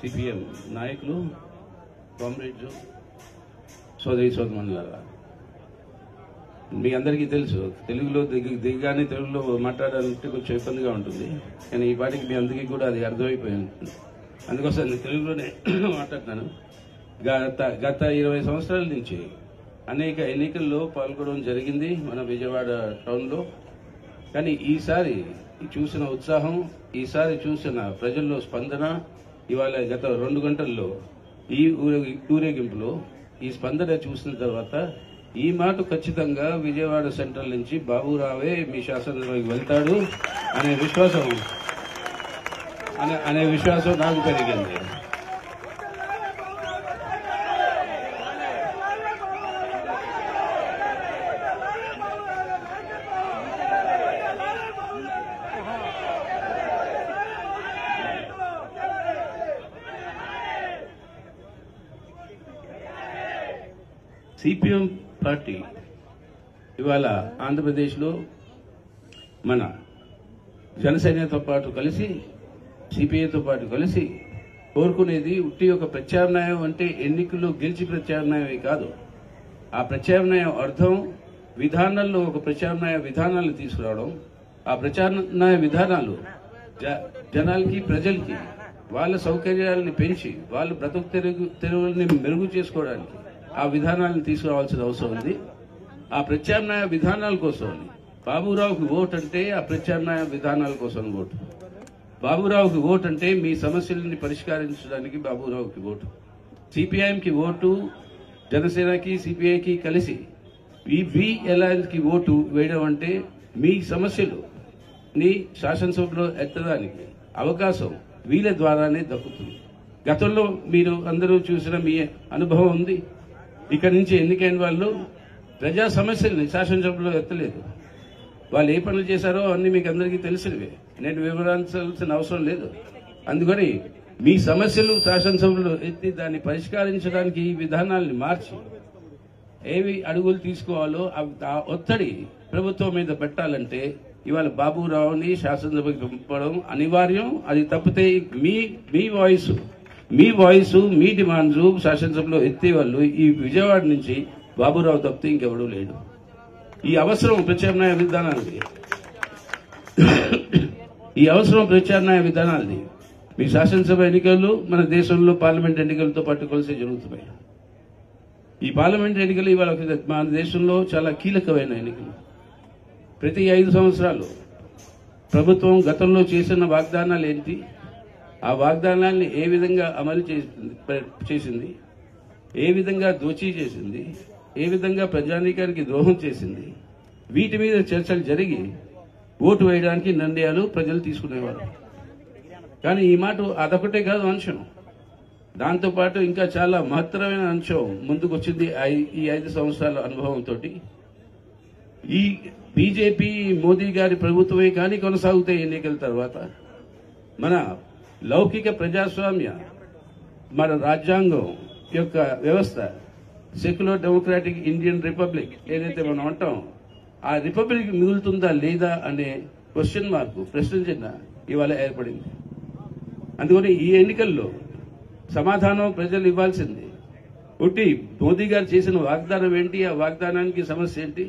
CPM నాయకులు comrades సోదరి సోదరులారా. మీ అందరికీ తెలుసు తెలుగులో దిగి దిగగానే తెలుగులో మాట్లాడాలంటే కొంచెం ఇబ్బందిగా ఉంటుంది. కానీ ఈ పాటికి మీ అందరికీ కూడా అది అర్థమైపోయి ఉంటుంది. అందుకోసం నేను తెలుగులోనే మాట్లాడుతున్నాను. గత గత ఇరవై సంవత్సరాల నుంచి అనేక ఎన్నికల్లో పాల్గొనడం జరిగింది మన విజయవాడ టౌన్లో. కానీ ఈసారి చూసిన ఉత్సాహం ఈసారి చూసిన ప్రజల్లో స్పందన ఇవాళ గత రెండు గంటల్లో ఈ ఊరే- ఊరేగింపులో ఈ స్పందన చూసిన తర్వాత ఈ మాట ఖచ్చితంగా విజయవాడ సెంట్రల్ నుంచి బాబురావే మీ శాసనసభకి వెళ్తాడు అనే విశ్వాసం అనే అనే విశ్వాసం నాకు పెరిగింది. సిపిఎం పార్టీ ఇవాళ ఆంధ్రప్రదేశ్లో మన జనసేనతో పాటు కలిసి సిపిఐతో పాటు కలిసి కోరుకునేది ఉట్టి ఒక ప్రత్యామ్నాయం అంటే ఎన్నికల్లో గెలిచి ప్రత్యామ్నాయమే కాదు. ఆ ప్రత్యామ్నాయం అర్థం విధానాల్లో ఒక ప్రత్యామ్నాయ విధానాలు తీసుకురావడం. ఆ ప్రత్యామ్నాయ విధానాలు జ- జనాలకి ప్రజలకి వాళ్ళ సౌకర్యాలని పెంచి వాళ్ళు బ్రతుకు తెరుగు తెరువుల్ని మెరుగు చేసుకోవడానికి ఆ విధానాలను తీసుకురావాల్సిన అవసరం ఉంది. ఆ ప్రత్యామ్నాయ విధానాల కోసం బాబురావుకి ఓటు అంటే ఆ ప్రత్యామ్నాయ విధానాల కోసం ఓటు. బాబురావుకి ఓటు అంటే మీ సమస్యలని పరిష్కరించడానికి బాబురావుకి ఓటు. సిపిఐఎంకి ఓటు జనసేనకి సిపిఐకి కలిసి ఈ వి అలయన్స్కి ఓటు వేయడం అంటే మీ సమస్యలు ని శాసనసభలో ఎత్తడానికి అవకాశం వీళ్ళ ద్వారానే దక్కుతుంది. గతంలో మీరు అందరూ చూసిన మీ అనుభవం ఉంది. ఇక్కడి నుంచి ఎన్నికైన వాళ్ళు? ప్రజా సమస్యల్ని శాసనసభలో ఎత్తలేదు. వాళ్ళు ఏ పనులు చేశారో అన్ని మీకు అందరికీ తెలిసినవే. నేను వివరించాల్సిన అవసరం లేదు. అందుకని మీ సమస్యలు శాసనసభలో ఎత్తి దాన్ని పరిష్కరించడానికి ఈ విధానాల్ని మార్చి ఏవి అడుగులు తీసుకోవాలో ఆ ఒత్తిడి ప్రభుత్వం మీద పెట్టాలంటే ఇవాళ బాబురావుని శాసనసభకి పంపడం అనివార్యం. అది తప్పితే మీ మీ వాయిస్. మీ వాయిస్ మీ డిమాండ్స్ శాసనసభలో ఎత్తే వాళ్ళు ఈ విజయవాడ నుంచి బాబురావు తప్పితే ఇంకెవడూ లేడు. ఈ అవసరం ప్రత్యామ్నాయ విధానాలది. ఈ అవసరం ప్రత్యామ్నాయ విధానాలది. మీ శాసనసభ ఎన్నికలు మన దేశంలో పార్లమెంట్ ఎన్నికలతో పాటు కలిసి జరుగుతున్నాయి. ఈ పార్లమెంట్ ఎన్నికలు ఇవాళ మన దేశంలో చాలా కీలకమైన ఎన్నికలు. ప్రతి ఐదు సంవత్సరాలు ప్రభుత్వం గతంలో చేసిన వాగ్దానాలు ఏంటి? ఆ వాగ్దానాన్ని ఏ విధంగా అమలు చేసింది చేసింది? ఏ విధంగా దోచీ చేసింది? ఏ విధంగా ప్రజానీకానికి ద్రోహం చేసింది? వీటి మీద చర్చలు జరిగి ఓటు వేయడానికి నిర్ణయాలు ప్రజలు తీసుకునేవారు. కానీ ఈ మాట అదొకటే కాదు అంశం. దాంతోపాటు ఇంకా చాలా మహత్తరమైన అంశం ముందుకొచ్చింది ఐ- ఈ ఐదు సంవత్సరాల అనుభవంతో ఈ బీజేపీ మోదీ గారి ప్రభుత్వమే కానీ కొనసాగుతాయి ఎన్నికల తర్వాత. మన లౌకిక ప్రజాస్వామ్య మన రాజ్యాంగం యొక్క వ్యవస్థ సెక్యులర్ డెమోక్రాటిక్ ఇండియన్ రిపబ్లిక్ ఏదైతే మనం అంటాం ఆ రిపబ్లిక్ మిగులుతుందా లేదా అనే క్వశ్చన్ మార్కు ప్రశ్న చిహ్న ఇవాళ ఏర్పడింది. అందుకని ఈ ఎన్నికల్లో సమాధానం ప్రజలు ఇవ్వాల్సింది. ఉట్టి మోదీ గారు చేసిన వాగ్దానం ఏంటి? ఆ వాగ్దానానికి సమస్య ఏంటి?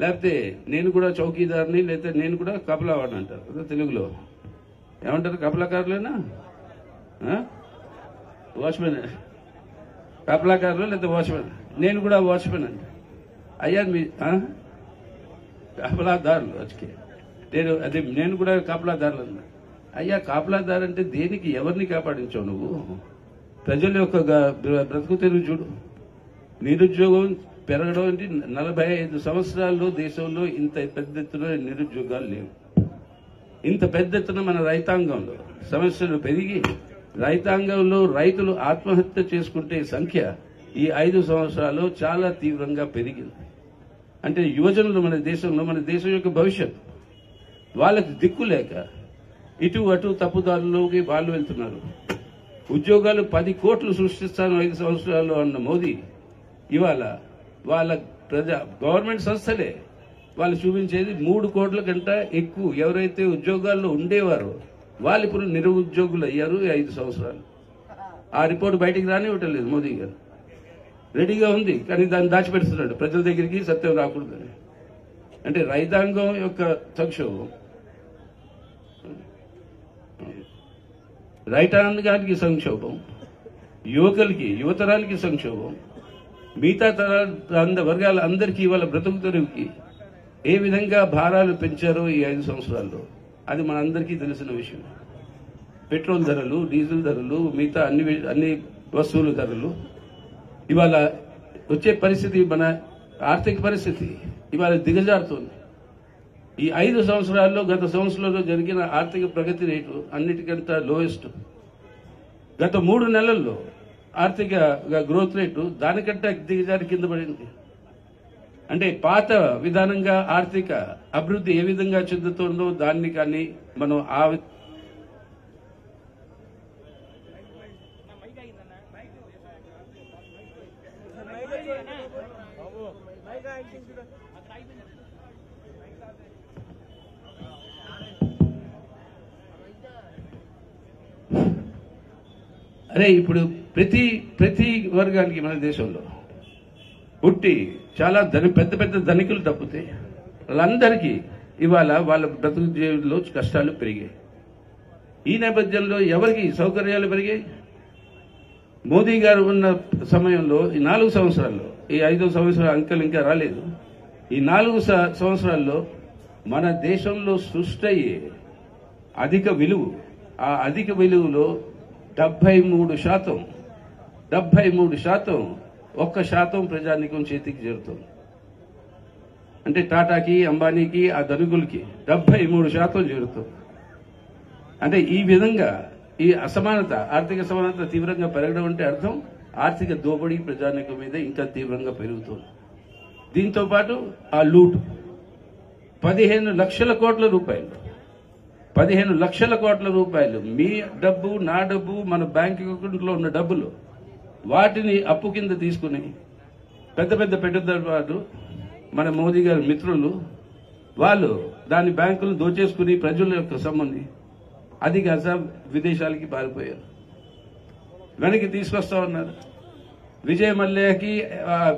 లేకపోతే నేను కూడా చౌకీదార్ని లేకపోతే నేను కూడా కపలావాడిని అంటారు తెలుగులో. ఏమంటారు? కపలాకారులేనా? వాచ్మెన్. కపలాకారులు లేకపోతే వాచ్మెన్? నేను కూడా వాచ్మెన్ అంట. అయ్యా మీ కాపలాదారులు వచ్చి నేను అదే నేను కూడా కాపలాదారులు అన్నా అయ్యా కాపలాదారు అంటే దేనికి ఎవరిని కాపాడించావు నువ్వు? ప్రజల యొక్క గ- బ్రతుకు తెరువు చూడు. నిరుద్యోగం పెరగడం అంటే నలభై ఐదు సంవత్సరాల్లో దేశంలో ఇంత పెద్ద ఎత్తున నిరుద్యోగాలు లేవు. ఇంత పెద్ద ఎత్తున మన రైతాంగంలో. సమస్యలు పెరిగి రైతాంగంలో రైతులు ఆత్మహత్య చేసుకుంటే సంఖ్య ఈ ఐదు సంవత్సరాలు చాలా తీవ్రంగా పెరిగింది. అంటే యువజనులు మన దేశంలో మన దేశం యొక్క భవిష్యత్ వాళ్ళకి దిక్కు లేక ఇటు అటు తప్పుదారుల్లోకి వాళ్ళు వెళ్తున్నారు. ఉద్యోగాలు పది కోట్లు సృష్టిస్తాను ఐదు సంవత్సరాల్లో అన్న మోదీ ఇవాళ వాళ్ళ ప్రజా గవర్నమెంట్ సంస్థలే వాళ్ళు చూపించేది మూడు కోట్ల కంటే ఎక్కువ. ఎవరైతే ఉద్యోగాల్లో ఉండేవారో వాళ్ళు ఇప్పుడు నిరుద్యోగులు అయ్యారు ఐదు సంవత్సరాలు. ఆ రిపోర్ట్ బయటికి రానివ్వటం లేదు మోదీ గారు. రెడీగా ఉంది కానీ దాన్ని దాచిపెడుతున్నాడు. ప్రజల దగ్గరికి సత్యం రాకూడదని అంటే రైతాంగం యొక్క సంక్షోభం. రైతాంగానికి సంక్షోభం యువకులకి యువతరానికి సంక్షోభం మిగతా తరాల వర్గాల అందరికీ వాళ్ళ బ్రతుకు ఏ విధంగా భారాలు పెంచారో ఈ ఐదు సంవత్సరాల్లో? అది మనందరికీ తెలిసిన విషయం. పెట్రోల్ ధరలు డీజిల్ ధరలు మిగతా అన్ని అన్ని వస్తువుల ధరలు. ఇవాళ వచ్చే పరిస్థితి మన ఆర్థిక పరిస్థితి ఇవాళ దిగజారుతోంది. ఈ ఐదు సంవత్సరాల్లో గత సంవత్సరంలో జరిగిన ఆర్థిక ప్రగతి రేటు అన్నిటికంత లోయెస్ట్ గత మూడు నెలల్లో ఆర్థిక గ్రోత్ రేటు దానికంటే దిగజారి కింద పడింది. అంటే పాత విధానంగా ఆర్థిక అభివృద్ధి ఏ విధంగా చెందుతుందో దాన్ని కానీ మనం ఆ అరే ఇప్పుడు ప్రతి ప్రతి వర్గానికి మన దేశంలో పుట్టి చాలా ధని పెద్ద పెద్ద ధనికులు తప్పితే వాళ్ళందరికీ ఇవాళ వాళ్ళ బ్రతుకు జీవితంలో కష్టాలు పెరిగాయి. ఈ నేపథ్యంలో ఎవరికి సౌకర్యాలు పెరిగాయి? మోదీ గారు ఉన్న సమయంలో ఈ నాలుగు సంవత్సరాల్లో ఈ ఐదో సంవత్సరాల అంకెలు ఇంకా రాలేదు. ఈ నాలుగు స- సంవత్సరాల్లో మన దేశంలో సృష్టి అయ్యే అధిక విలువ ఆ అధిక విలువలో డెబ్బై మూడు శాతం డెబ్బై మూడు శాతం ఒక్క శాతం ప్రజానికం చేతికి చేరుతుంది. అంటే టాటాకి అంబానీకి ఆ ధనికులకి డెబ్బై మూడు శాతం చేరుతుంది. అంటే ఈ విధంగా ఈ అసమానత ఆర్థిక అసమానత తీవ్రంగా పెరగడం అంటే అర్థం ఆర్థిక దోపిడీ ప్రజానికం మీద ఇంకా తీవ్రంగా పెరుగుతుంది. దీంతో పాటు ఆ లూట్. పదిహేను లక్షల కోట్ల రూపాయలు. పదిహేను లక్షల కోట్ల రూపాయలు. మీ డబ్బు నా డబ్బు మన బ్యాంక్ అకౌంట్లో ఉన్న డబ్బులు. వాటిని అప్పు కింద తీసుకుని పెద్ద పెద్ద పెట్టుబడిదారులు మన మోదీ గారి మిత్రులు వాళ్ళు దాని బ్యాంకులు దోచేసుకుని ప్రజల యొక్క సొమ్ముని అది కాక విదేశాలకి పారిపోయారు. వెనక్కి తీసుకొస్తా ఉన్నారు. విజయ్ మల్యకి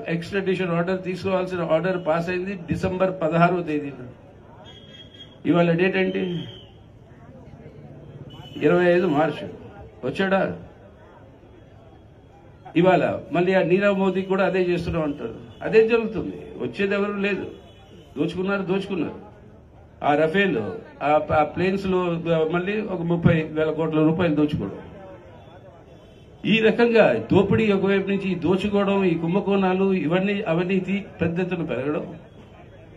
ఎక్స్ట్రాడిషన్ ఆర్డర్ తీసుకోవాల్సిన ఆర్డర్ పాస్ అయింది డిసెంబర్ పదహారవ తేదీన. ఇవాళ డేట్ ఏంటి? ఇరవై ఐదు మార్చి. వచ్చాడా? ఇవాళ మళ్ళీ ఆ నీరవ్ మోదీ కూడా అదే చేస్తున్నాం అంటారు. అదే జరుగుతుంది. వచ్చేది ఎవరు లేదు. దోచుకున్నారు దోచుకున్నారు. ఆ రఫేల్ ఆ ప్లేన్స్లో ప్లేన్స్లో మళ్ళీ ఒక ముప్పై వేల కోట్ల రూపాయలు దోచుకోవడం. ఈ రకంగా దోపిడీ ఒకవైపు నుంచి దోచుకోవడం ఈ కుంభకోణాలు ఇవన్నీ అవినీతి పెద్ద పెరగడం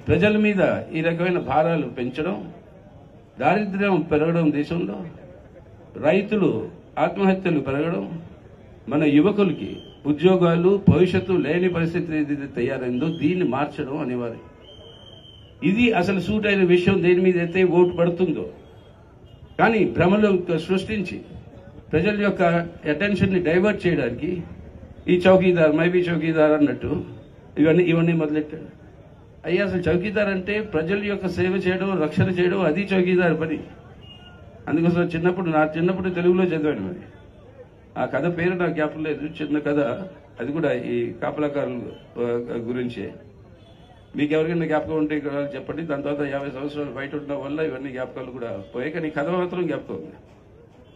ప్రజల మీద ఈ రకమైన భారాలు పెంచడం దారిద్ర్యం పెరగడం దేశంలో రైతులు ఆత్మహత్యలు పెరగడం మన యువకులకి ఉద్యోగాలు భవిష్యత్తు లేని పరిస్థితి ఏదైతే తయారైందో దీన్ని మార్చడం అనివార్యం. ఇది అసలు సూట్ అయిన విషయం దేని మీద అయితే ఓటు పడుతుందో. కానీ భ్రమలు సృష్టించి ప్రజల యొక్క అటెన్షన్ని డైవర్ట్ చేయడానికి ఈ చౌకీదార్ మైబీ చౌకీదార్ అన్నట్టు ఇవన్నీ ఇవన్నీ మొదలెట్టాడు అయ్యా అసలు చౌకీదార్ అంటే ప్రజల యొక్క సేవ చేయడం రక్షణ చేయడం అది చౌకీదార్ పని. అందుకోసం చిన్నప్పుడు నా చిన్నప్పుడు తెలుగులో చదివాను మరి. ఆ కథ పేరు నాకు జ్ఞాపకం లేదు. చిన్న కథ. అది కూడా ఈ కాపలాకారుల గురించే. మీకు ఎవరికైనా జ్ఞాపకం ఉంటే ఇక్కడ చెప్పండి. దాని తర్వాత యాభై సంవత్సరాలు బయట ఉండడం వల్ల ఇవన్నీ జ్ఞాపకాలు కూడా పోయాయి. కానీ ఈ కథ మాత్రం జ్ఞాపకం ఉంది.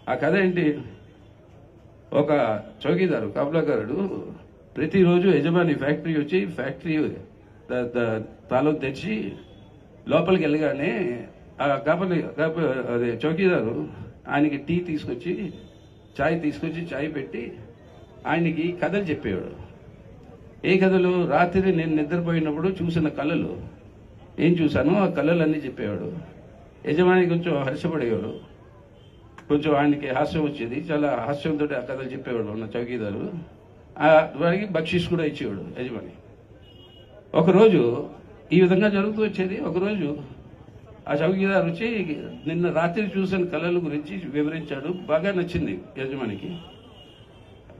ఆ కథ ఏంటి? ఒక చౌకీదారు కాపలాకారుడు ప్రతిరోజు యజమాని ఫ్యాక్టరీ వచ్చి ఫ్యాక్టరీ ద- తాళం తెచ్చి లోపలికి వెళ్ళగానే ఆ కాపలి కాప అదే చౌకీదారు ఆయనకి టీ తీసుకొచ్చి చాయ్ తీసుకొచ్చి చాయ్ పెట్టి ఆయనకి కథలు చెప్పేవాడు. ఏ కథలు? రాత్రి నేను నిద్రపోయినప్పుడు చూసిన కళలు. ఏం చూశానో ఆ కళలన్నీ చెప్పేవాడు. యజమాని కొంచెం హర్షపడేవాడు. కొంచెం ఆయనకి హాస్యం వచ్చేది. చాలా హాస్యంతో ఆ కథలు చెప్పేవాడు ఉన్న చౌకీదారు. ఆ వారికి బక్షిష్ కూడా ఇచ్చేవాడు యజమాని. ఒకరోజు ఈ విధంగా జరుగుతూ వచ్చేది. ఒకరోజు ఆ చౌకీదార్ వచ్చి నిన్న రాత్రి చూసిన కళల గురించి వివరించాడు. బాగా నచ్చింది యజమానికి.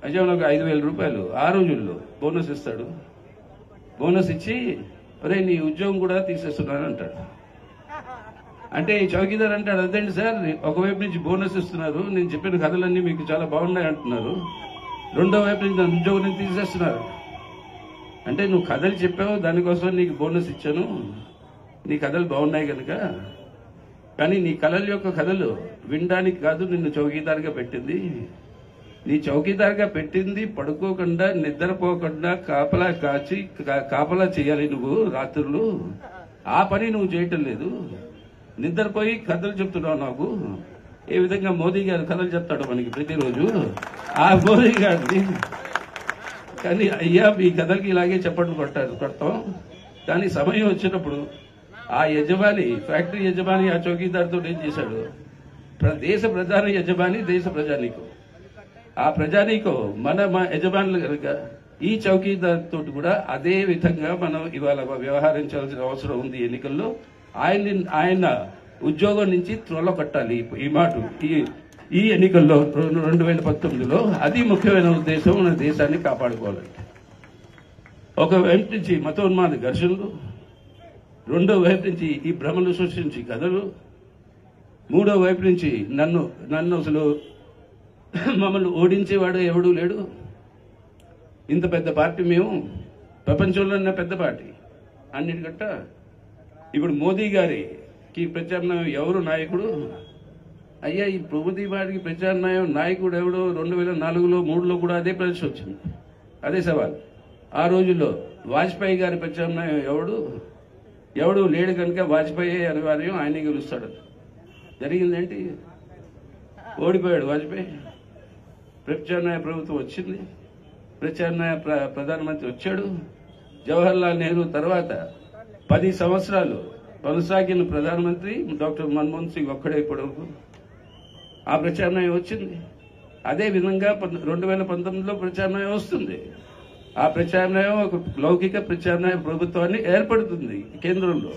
యజమాని ఒక ఐదు వేల రూపాయలు ఆ రోజుల్లో బోనస్ ఇస్తాడు. బోనస్ ఇచ్చి అరే నీ ఉద్యోగం కూడా తీసేస్తున్నాను అంటాడు. అంటే ఈ చౌకీదార్ అంటాడు అదేంటి సార్ ఒకవైపు నుంచి బోనస్ ఇస్తున్నారు. నేను చెప్పిన కథలన్నీ మీకు చాలా బాగున్నాయి అంటున్నారు. రెండో వైపు నుంచి నన్ను ఉద్యోగం తీసేస్తున్నారు. అంటే నువ్వు కథలు చెప్పావు దానికోసం నీకు బోనస్ ఇచ్చాను. నీ కథలు బాగున్నాయి కనుక కానీ నీ కళల యొక్క కథలు వినడానికి కాదు నిన్ను చౌకీదారుగా పెట్టింది. నీ చౌకీదారుగా పెట్టింది పడుకోకుండా నిద్రపోకుండా కాపలా కాచి కాపలా చేయాలి నువ్వు రాత్రులు. ఆ పని నువ్వు చేయటం లేదు. నిద్రపోయి కథలు చెప్తున్నావు నాకు. ఏ విధంగా మోదీ గారు కథలు చెప్తాడు మనకి ప్రతిరోజు? ఆ మోదీ గారిని. కానీ అయ్యా మీ కథలకి ఇలాగే చెప్పండి కొట్టారు కొడతాం. కానీ సమయం వచ్చినప్పుడు ఆ యజమాని ఫ్యాక్టరీ యజమాని ఆ చౌకీదార్తో ఏం చేశాడు? దేశ ప్రధాన యజమాని దేశ ప్రజానీకం. ఆ ప్రజానీకం మన మా యజమానులు కనుక ఈ చౌకీదార్తో కూడా అదే విధంగా మనం ఇవాళ వ్యవహరించాల్సిన అవసరం ఉంది ఎన్నికల్లో. ఆయన్ని ఆయన ఉద్యోగం నుంచి త్వరలో కట్టాలి. ఈ మాట ఈ ఈ ఎన్నికల్లో రెండు వేల పంతొమ్మిదిలో అది ముఖ్యమైన ఉద్దేశం మన దేశాన్ని కాపాడుకోవాలంటే. ఒక వెంట నుంచి మతోన్మాద ఘర్షణలు రెండో వైపు నుంచి ఈ భ్రమలు సృష్టించి కథలు. మూడో వైపు నుంచి నన్ను నన్ను అసలు మమ్మల్ని ఓడించేవాడు ఎవడూ లేడు. ఇంత పెద్ద పార్టీ మేము ప్రపంచంలో ఉన్న పెద్ద పార్టీ. అన్నిటికట్ట ఇప్పుడు మోదీ గారికి ప్రత్యామ్నాయం ఎవరు నాయకుడు? అయ్యా ఈ మోదీ వారికి ప్రత్యామ్నాయం నాయకుడు ఎవడో రెండు వేల నాలుగులో మూడులో కూడా అదే ప్రశ్న వచ్చింది. అదే సవాల్. ఆ రోజుల్లో వాజ్పేయి గారి ప్రత్యామ్నాయం ఎవడు? ఎవడు లేడు కనుక వాజ్పేయి అనివార్యం ఆయనే గెలుస్తాడు. జరిగిందేంటి? ఓడిపోయాడు వాజ్పేయి. ప్రత్యామ్నాయ ప్రభుత్వం వచ్చింది. ప్రత్యామ్నాయ ప్ర- ప్రధానమంత్రి వచ్చాడు. జవహర్లాల్ నెహ్రూ తర్వాత పది సంవత్సరాలు కొనసాగిన ప్రధానమంత్రి డాక్టర్ మన్మోహన్ సింగ్ ఒక్కడే ఇప్పటివరకు ఆ ప్రత్యామ్నాయం వచ్చింది. అదే విధంగా రెండు వేల పంతొమ్మిదిలో ప్రత్యామ్నాయం వస్తుంది. ఆ ప్రత్యామ్నాయం ఒక లౌకిక ప్రత్యామ్నాయ ప్రభుత్వాన్ని ఏర్పడుతుంది కేంద్రంలో.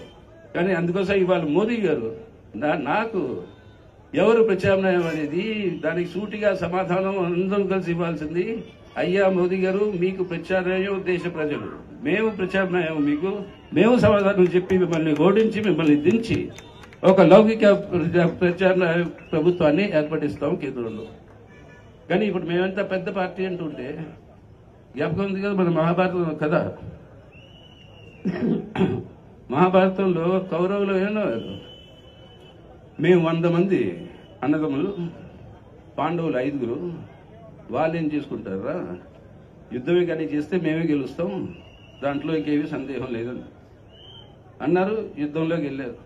కానీ అందుకోసం ఇవాళ మోదీ గారు నా- నాకు ఎవరు ప్రత్యామ్నాయం అనేది దానికి సూటిగా సమాధానం అందరం కలిసి ఇవ్వాల్సింది అయ్యా మోదీ గారు మీకు ప్రత్యామ్నాయం దేశ ప్రజలు. మేము ప్రత్యామ్నాయం మీకు మేము సమాధానం చెప్పి మిమ్మల్ని ఓడించి మిమ్మల్ని దించి ఒక లౌకిక ప్రత్యామ్నాయ ప్రభుత్వాన్ని ఏర్పడిస్తాం కేంద్రంలో. కానీ ఇప్పుడు మేమంతా పెద్ద పార్టీ అంటుంటే జ్ఞాపకం ఉంది కదా మన మహాభారతం కదా? మహాభారతంలో కౌరవులు ఏమన్నారు మేము వంద మంది అన్నదమ్ములు పాండవులు ఐదుగురు. వాళ్ళు ఏం చేసుకుంటారా? యుద్ధమే కానీ చేస్తే మేమే గెలుస్తాం. దాంట్లో ఇంకేమీ సందేహం లేదని. అన్నారు యుద్ధంలోకి వెళ్ళారు.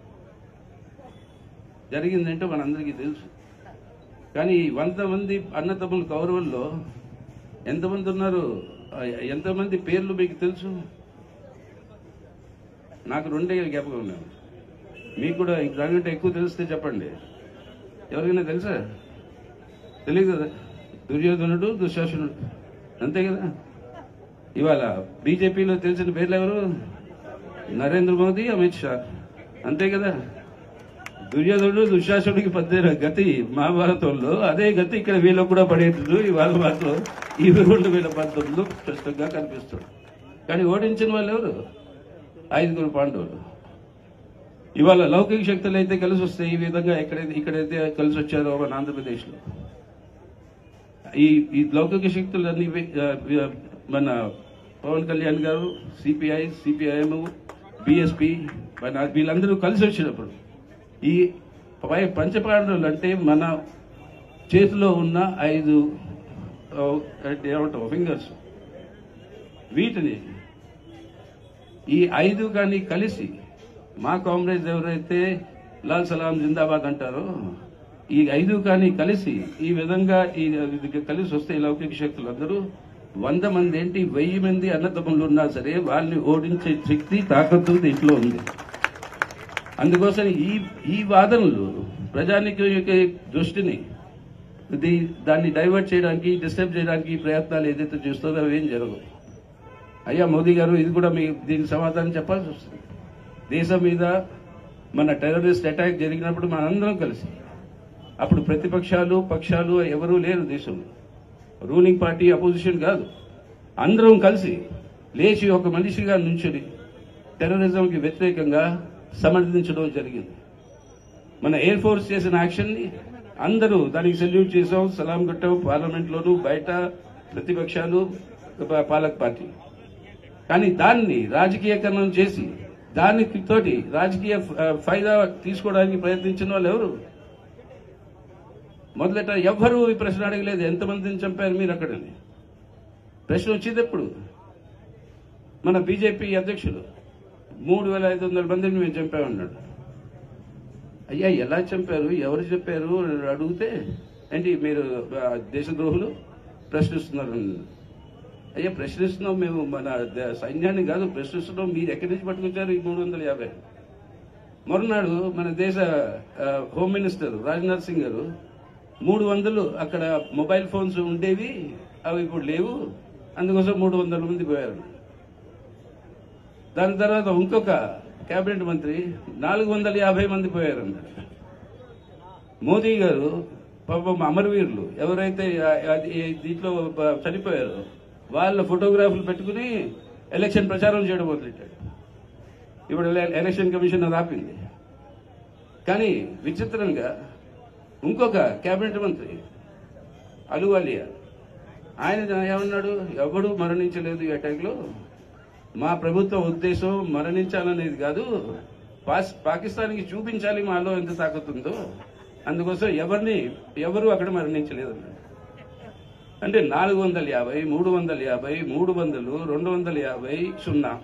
జరిగిందంటే మనందరికీ తెలుసు. కానీ వంద మంది అన్నదమ్ములు కౌరవుల్లో ఎంతమంది ఉన్నారు? ఎంతమంది పేర్లు మీకు తెలుసు? నాకు రెండే జ్ఞాపకం ఉన్నాయి. మీకు కూడా దానికంటే ఎక్కువ తెలిస్తే చెప్పండి. ఎవరికైనా తెలుసా? తెలియదు కదా? దుర్యోధనుడు దుశ్శాసనుడు. అంతే కదా? ఇవాళ బీజేపీలో తెలిసిన పేర్లు ఎవరు? నరేంద్ర మోదీ అమిత్ షా. అంతే కదా? దుర్యోధనుడు దుశ్శాసనుడికి పద్దిన గతి మహాభారతంలో అదే గతి ఇక్కడ వీళ్ళకు కూడా పడేట్టు ఇవాళ మాత్రం ఈ రెండు వేల పంతొమ్మిదిలో స్పష్టంగా కనిపిస్తుంది కానీ ఓడించిన వాళ్ళు ఎవరు? ఐదుగురు పాండవులు. ఇవాళ లౌకిక శక్తులు అయితే కలిసి వస్తాయి ఈ విధంగా ఎక్కడైతే ఇక్కడైతే కలిసి వచ్చారో మన ఆంధ్రప్రదేశ్లో. ఈ ఈ లౌకిక శక్తులన్నీ మన పవన్ కళ్యాణ్ గారు సిపిఐ సిపిఐఎం బిఎస్పి మన వీళ్ళందరూ కలిసి వచ్చినప్పుడు ఈ పంచపాండవులు అంటే మన చేతిలో ఉన్న ఐదు Oh, eh, ఏమంటావు ఫింగర్స్ వీటిని ఈ ఐదు కానీ కలిసి మా కాంగ్రెస్ ఎవరైతే లాల్ సలాం జిందాబాద్ అంటారో ఈ ఐదు కానీ కలిసి ఈ విధంగా ఈ ఇది కలిసి వస్తే ఈ లౌకిక శక్తులు అందరూ వంద మంది ఏంటి వెయ్యి మంది అన్నదమ్ములు ఉన్నా సరే వాళ్ళని ఓడించే శక్తి తాకత్తు దీంట్లో ఉంది. అందుకోసం ఈ ఈ వాదనలు ప్రజానికి యొక్క దృష్టిని దాన్ని డైవర్ట్ చేయడానికి డిస్టర్బ్ చేయడానికి ప్రయత్నాలు ఏదైతే చేస్తుందో అవి ఏం జరగవు. అయ్యా మోదీ గారు ఇది కూడా మీ దీనికి సమాధానం చెప్పాల్సి వస్తుంది. దేశం మీద మన టెర్రరిస్ట్ అటాక్ జరిగినప్పుడు మనందరం కలిసి అప్పుడు ప్రతిపక్షాలు పక్షాలు ఎవరూ లేరు దేశంలో. రూలింగ్ పార్టీ అపోజిషన్ కాదు. అందరం కలిసి లేచి ఒక మనిషిగా నుంచుని టెర్రరిజంకి వ్యతిరేకంగా సమర్థించడం జరిగింది. మన ఎయిర్ ఫోర్స్ చేసిన యాక్షన్ని అందరూ దానికి సెల్యూట్ చేసాం సలాం కట్టాం పార్లమెంట్ లోను బయట ప్రతిపక్షాలు పాలక పార్టీ. కానీ దాన్ని రాజకీయకరణం చేసి దానికి తోటి రాజకీయ ఫైదా తీసుకోవడానికి ప్రయత్నించిన వాళ్ళు ఎవరు? మొదలట ఎవ్వరూ ఈ ప్రశ్న అడగలేదు. ఎంతమందిని చంపారు మీరు అక్కడని? ప్రశ్న వచ్చేది ఎప్పుడు? మన బీజేపీ అధ్యక్షులు మూడు వేల ఐదు వందల మందిని మేము చంపామన్నాడు. అయ్యా ఎలా చంపారు? ఎవరు చెప్పారు? అడిగితే ఏంటి మీరు దేశద్రోహులు? ప్రశ్నిస్తున్నారు అయ్యా ప్రశ్నిస్తున్నాం మేము మన సైన్యాన్ని కాదు ప్రశ్నిస్తున్నాం. మీరు ఎక్కడి నుంచి పట్టుకొచ్చారు ఈ మూడు వందల యాభై? మరునాడు మన దేశ హోమ్ మినిస్టర్ రాజ్నాథ్ సింగ్ గారు మూడు వందలు అక్కడ మొబైల్ ఫోన్స్ ఉండేవి అవి ఇప్పుడు లేవు. అందుకోసం మూడు వందల మంది పోయారు. దాని తర్వాత ఇంకొక కేబినెట్ మంత్రి నాలుగు వందల యాభై మంది పోయారంట. మోదీ గారు పాపం అమరవీరులు. ఎవరైతే దీంట్లో చనిపోయారో వాళ్ళ ఫోటోగ్రాఫ్లు పెట్టుకుని ఎలక్షన్ ప్రచారం చేయడం మొదలెట్టాడు. ఇప్పుడు ఎలక్షన్ కమిషన్ అది ఆపింది. కానీ విచిత్రంగా ఇంకొక కేబినెట్ మంత్రి అలువాలియా ఆయన ఏమన్నాడు? ఎవడు మరణించలేదు ఈ అటాక్లో మా ప్రభుత్వ ఉద్దేశం మరణించాలనేది కాదు పాస్- పాకిస్తాన్కి చూపించాలి మాలో ఎంత తాకుతుందో అందుకోసం ఎవరిని ఎవరు అక్కడ మరణించలేదు. అంటే నాలుగు వందల యాభై మూడు వందల యాభై మూడు వందలు రెండు వందల యాభై సున్నా.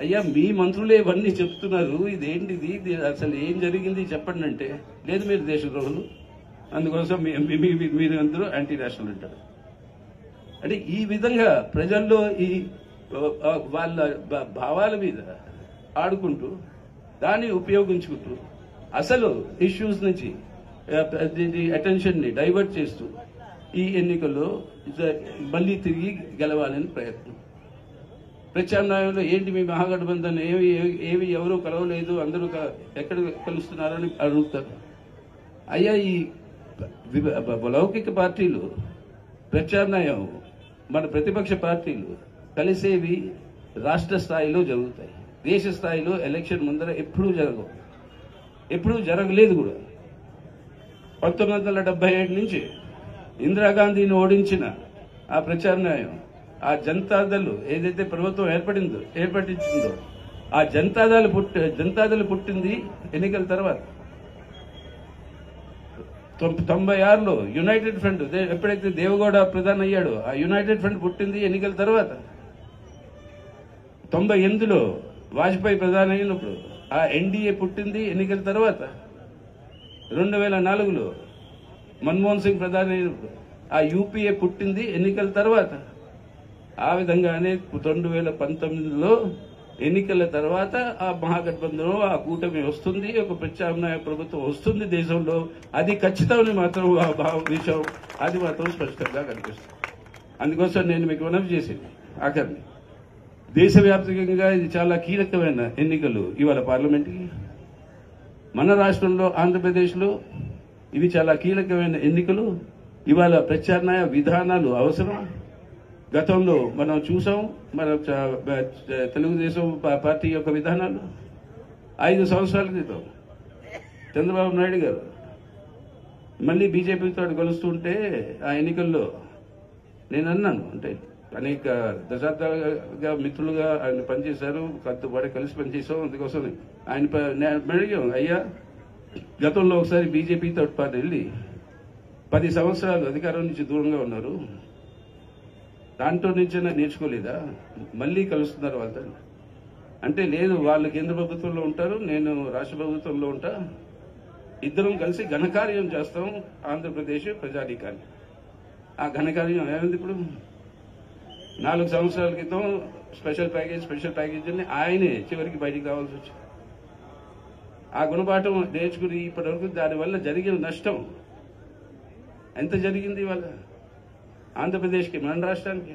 అయ్యా మీ మంత్రులే ఇవన్నీ చెప్తున్నారు. ఇదేంటిది? ఇది అసలు ఏం జరిగింది? చెప్పండి అంటే. లేదు మీరు దేశద్రోహులు. అందుకోసం మీరు అందరూ యాంటీ నేషనల్ అంటారు. అంటే ఈ విధంగా ప్రజల్లో ఈ వాళ్ళ భావాల మీద ఆడుకుంటూ దాన్ని ఉపయోగించుకుంటూ అసలు ఇష్యూస్ నుంచి అటెన్షన్ని డైవర్ట్ చేస్తూ ఈ ఎన్నికల్లో మళ్ళీ తిరిగి గెలవాలని ప్రయత్నం. ప్రత్యామ్నాయంలో ఏంటి మీ మహాగఠబంధన్? ఏవి ఏవి- ఎవరూ ఎవరు కలవలేదు అందరూ ఎక్కడ కలుస్తున్నారని అడుగుతారు. అయ్యా ఈ లౌకిక పార్టీలు ప్రత్యామ్నాయం మన ప్రతిపక్ష పార్టీలు కలిసేవి రాష్ట్ర స్థాయిలో జరుగుతాయి. దేశ స్థాయిలో ఎలక్షన్ ముందర ఎప్పుడూ జరగవు. ఎప్పుడూ జరగలేదు కూడా. పంతొమ్మిది వందల డెబ్బై ఏడు నుంచి ఇందిరాగాంధీని ఓడించిన ఆ ప్రత్యామ్నాయం ఆ జనతాదళ్ ఏదైతే ప్రభుత్వం ఏర్పడిందో ఏర్పడించిందో ఆ జనతాదళ పుట్టి జనతాదళ పుట్టింది ఎన్నికల తర్వాత. తొం- తొంభై ఆరులో యునైటెడ్ ఫ్రంట్ ఎప్పుడైతే దేవగౌడ ప్రధాని అయ్యాడో ఆ యునైటెడ్ ఫ్రంట్ పుట్టింది ఎన్నికల తర్వాత. తొంభై ఎనిమిదిలో వాజ్పేయి ప్రధాని అయినప్పుడు ఆ ఎన్డీఏ పుట్టింది ఎన్నికల తర్వాత. రెండు వేల నాలుగులో మన్మోహన్ సింగ్ ప్రధాని అయినప్పుడు ఆ యూపీఏ పుట్టింది ఎన్నికల తర్వాత. ఆ విధంగానే రెండు వేల పంతొమ్మిదిలో ఎన్నికల తర్వాత ఆ మహాగఠబంధనం ఆ కూటమి వస్తుంది ఒక ప్రత్యామ్నాయ ప్రభుత్వం వస్తుంది దేశంలో. అది ఖచ్చితమని మాత్రం ఆ భావ విషయం అది మాత్రం స్పష్టంగా కనిపిస్తుంది. అందుకోసం నేను మీకు మనవి చేసింది ఆఖరిని దేశవ్యాప్తంగా ఇది చాలా కీలకమైన ఎన్నికలు ఇవాళ పార్లమెంట్కి మన రాష్ట్రంలో ఆంధ్రప్రదేశ్లో ఇవి చాలా కీలకమైన ఎన్నికలు. ఇవాళ ప్రత్యామ్నాయ విధానాలు అవసరం. గతంలో మనం చూసాం మన తెలుగుదేశం పార్టీ యొక్క విధానాలు. ఐదు సంవత్సరాల క్రితం చంద్రబాబు నాయుడు గారు మళ్ళీ బీజేపీతో కలుస్తుంటే ఆ ఎన్నికల్లో నేను అన్నాను అంటే అనేక దశాబ్దాలుగా మిత్రులుగా ఆయన పనిచేశారు కొంత కలిసి పనిచేసాం అందుకోసం ఆయన అడిగాం అయ్యా గతంలో ఒకసారి బీజేపీతో పార్టీ వెళ్ళి పది సంవత్సరాలు అధికారం నుంచి దూరంగా ఉన్నారు. దాంట్లో నుంచైనా నేర్చుకోలేదా? మళ్ళీ కలుస్తున్నారు వాళ్ళతో. అంటే లేదు వాళ్ళు కేంద్ర ప్రభుత్వంలో ఉంటారు నేను రాష్ట్ర ప్రభుత్వంలో ఉంటా. ఇద్దరం కలిసి ఘనకార్యం చేస్తాం ఆంధ్రప్రదేశ్ ప్రజాధికారి ఆ ఘనకార్యం ఏమైంది ఇప్పుడు? నాలుగు సంవత్సరాల క్రితం స్పెషల్ ప్యాకేజ్ స్పెషల్ ప్యాకేజ్ అని ఆయనే చివరికి బయటికి రావాల్సి వచ్చింది ఆ గుణపాఠం నేర్చుకుని ఇప్పటివరకు దానివల్ల జరిగిన నష్టం. ఎంత జరిగింది ఇవాళ? ఆంధ్రప్రదేశ్కి మన రాష్ట్రానికి.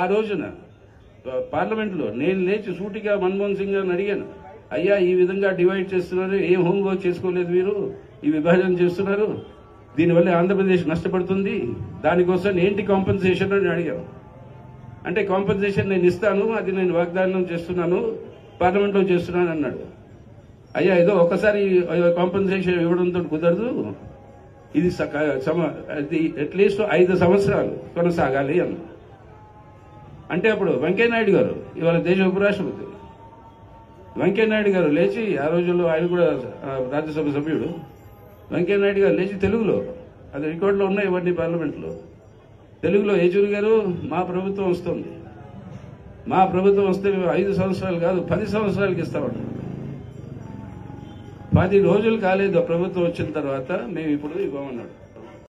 ఆ రోజున పార్లమెంట్లో నేను లేచి సూటిగా మన్మోహన్ సింగ్ గారిని అడిగాను. అయ్యా ఈ విధంగా డివైడ్ చేస్తున్నారు ఏం హోంవర్క్ చేసుకోలేదు మీరు? ఈ విభజన చేస్తున్నారు? దీనివల్ల ఆంధ్రప్రదేశ్ నష్టపడుతుంది. దానికోసం ఏంటి కాంపెన్సేషన్ అని అడిగాను అంటే కాంపెన్సేషన్ నేను ఇస్తాను అది నేను వాగ్దానం చేస్తున్నాను పార్లమెంట్లో చేస్తున్నాను అన్నాడు. అయ్యా ఏదో ఒకసారి కాంపెన్సేషన్ ఇవ్వడంతో కుదరదు. ఇది సక- సమ- అది అట్లీస్ట్ ఐదు సంవత్సరాలు కొనసాగాలి అన్న. అంటే అప్పుడు వెంకయ్యనాయుడు గారు ఇవాళ దేశ ఉపరాష్ట్రపతి. వెంకయ్యనాయుడు గారు లేచి ఆ రోజుల్లో ఆయన కూడా రాజ్యసభ సభ్యుడు. వెంకయ్యనాయుడు గారు లేచి తెలుగులో. అది రికార్డులో ఉన్నాయి ఇవన్నీ పార్లమెంట్లో. తెలుగులో ఏచూరి గారు మా ప్రభుత్వం వస్తుంది. మా ప్రభుత్వం వస్తే మేము ఐదు సంవత్సరాలు కాదు పది సంవత్సరాలకి ఇస్తామంటారు పది రోజులు కాలేదు ప్రభుత్వం వచ్చిన తర్వాత మేము ఇప్పుడు ఇవ్వమన్నాడు